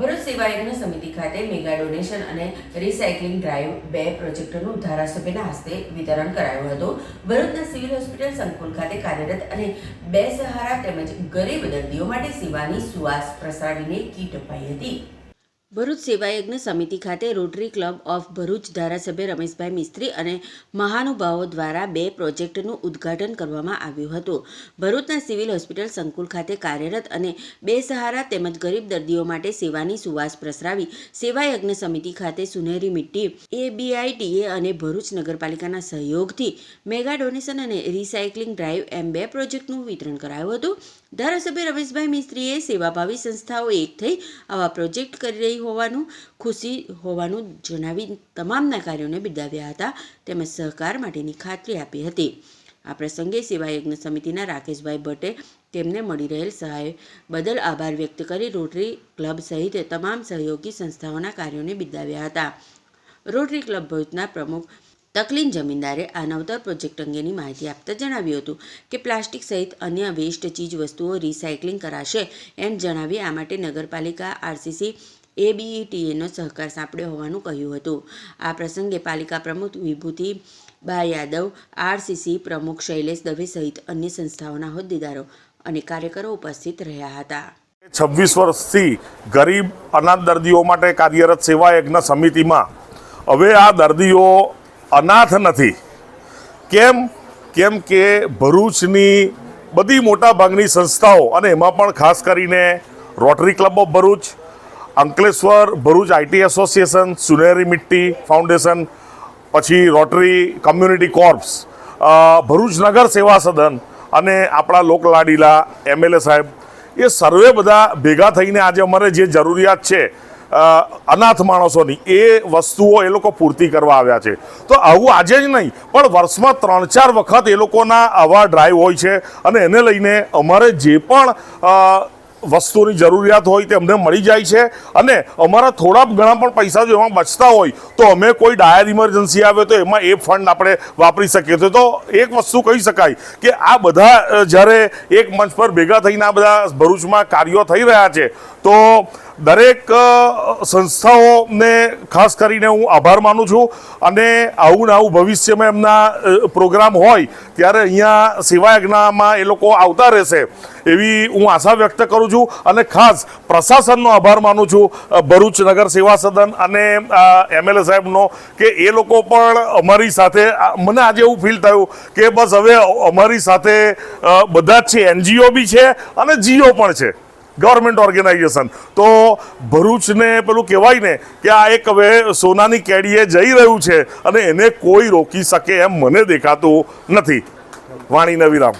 ભરૂચ સેવાયજ્ઞ સમિતિ ખાતે મેગા ડોનેશન અને રિસાયકલિંગ ડ્રાઈવ બે પ્રોજેક્ટનું ધારાસભ્યના હસ્તે વિતરણ કરાયું હતું. ભરૂચના સિવિલ હોસ્પિટલ સંકુલ ખાતે કાર્યરત અને બે સહારા તેમજ ગરીબ દર્દીઓ માટે સેવાની સુવાસ પ્રસારીને કીટ અપાઈ હતી. ભરૂચ સેવાયજ્ઞ સમિતિ ખાતે રોટરી ક્લબ ઓફ ભરૂચ ધારાસભ્ય રમેશભાઈ મિસ્ત્રી અને મહાનુભાવો દ્વારા બે પ્રોજેક્ટનું ઉદ્ઘાટન કરવામાં આવ્યું હતું. ભરૂચના સિવિલ હોસ્પિટલ સંકુલ ખાતે કાર્યરત અને બેસહારા તેમજ ગરીબ દર્દીઓ માટે સેવાની સુવાસ પ્રસરાવી સેવાયજ્ઞ સમિતિ ખાતે સુનેરી મિટ્ટી એબીઆઈટીએ અને ભરૂચ નગરપાલિકાના સહયોગથી મેગા ડોનેશન અને રિસાયકલિંગ ડ્રાઈવ એમ બે પ્રોજેક્ટનું વિતરણ કરાયું હતું. ધારાસભ્ય રમેશભાઈ મિસ્ત્રીએ સેવાભાવી સંસ્થાઓ એક થઈ આવા પ્રોજેક્ટ કરી રહી હોવાનું, ખુશી હોવાનું જણાવી તમામના કાર્યોને બિરદાવ્યા હતા. તેમજ સહકાર માટેની ખાતરી આપી હતી. આ પ્રસંગે સેવાયજ્ઞ સમિતિના રાકેશભાઈ ભટ્ટે તેમને મળી રહેલ સહાય બદલ આભાર વ્યક્ત કરી રોટરી ક્લબ સહિત તમામ સહયોગી સંસ્થાઓના કાર્યોને બિરદાવ્યા હતા. રોટરી ક્લબ ભરૂચના પ્રમુખ તકલીન જમીનદારે આ નવતર પ્રોજેક્ટ અંગેની માહિતી આપતા જણાવ્યું હતું કે પ્લાસ્ટિક સહિત અન્ય વેસ્ટ ચીજ વસ્તુઓ રિસાયકલિંગ કરાશે એમ જણાવી આ માટે નગરપાલિકા, આરસીસી એબીઈટીએનો સહકાર સાંપડ્યો હોવાનું કહ્યું હતું. આ પ્રસંગે પાલિકા પ્રમુખ વિભૂતિ બા યાદવ આરસીસી પ્રમુખ શૈલેષ દવે સહિત અન્ય સંસ્થાઓના હોદ્દેદારો અને કાર્યકરો ઉપસ્થિત રહ્યા હતા. છવ્વીસ વર્ષથી ગરીબ, અનાથ દર્દીઓ માટે કાર્યરત સેવા યજ્ઞ સમિતિમાં હવે આ દર્દીઓ અનાથ નથી. કેમ? કેમ કે ભરૂચની બધી મોટાભાગની સંસ્થાઓ અને એમાં પણ ખાસ કરીને rotary club of Bharuch Ankleshwar, Bharuch IT association, Suneri Mitti foundation, પછી rotary community corps Bharuch Nagar Seva Sadan અને આપણા લોકલાડીલા એમએલએ સાહેબ, એ સર્વે બધા ભેગા થઈને આજે અમારે જે જરૂરિયાત છે અનાથ માણસોની, એ વસ્તુઓ એ લોકો પૂર્તિ કરવા આવ્યા છે. તો આવું આજે જ નહીં, પણ વર્ષમાં ત્રણ ચાર વખત એ લોકોના આવા ડ્રાઈવ હોય છે અને એને લઈને અમારે જે પણ વસ્તુની જરૂરિયાત હોય તે અમને મળી જાય છે અને અમારા થોડા ઘણા પણ પૈસા જો એમાં બચતા હોય તો અમે કોઈ ડાયર ઇમરજન્સી આવે તો એમાં એ ફંડ આપણે વાપરી શકીએ છીએ. તો એક વસ્તુ કહી શકાય કે આ બધા જ્યારે એક મંચ પર ભેગા થઈને આ બધા ભરૂચમાં કાર્યો થઈ રહ્યા છે, તો દરેક સંસ્થાઓને ખાસ કરીને હું આભાર માનું છું અને આવું ને આવું ભવિષ્યમાં એમના પ્રોગ્રામ હોય ત્યારે અહીંયા સેવાયજ્ઞામાં એ લોકો આવતા રહેશે એવી હું આશા વ્યક્ત કરું છું અને ખાસ પ્રશાસનનો આભાર માનું છું ભરૂચ નગર સેવા સદન અને એમએલએ સાહેબનો કે એ લોકો પણ અમારી સાથે મને આજે એવું ફીલ થયું કે બસ હવે અમારી સાથે બધા જ છે, એનજીઓ બી છે અને જીઓ પણ છે ગવર્મેન્ટ ઓર્ગેનાઇઝેશન તો ભરૂચને પેલું કહેવાય ને કે આ એક હવે સોનાની કેડીએ જઈ રહ્યું છે અને એને કોઈ રોકી શકે એમ મને દેખાતું નથી. વાણી નવીરામ.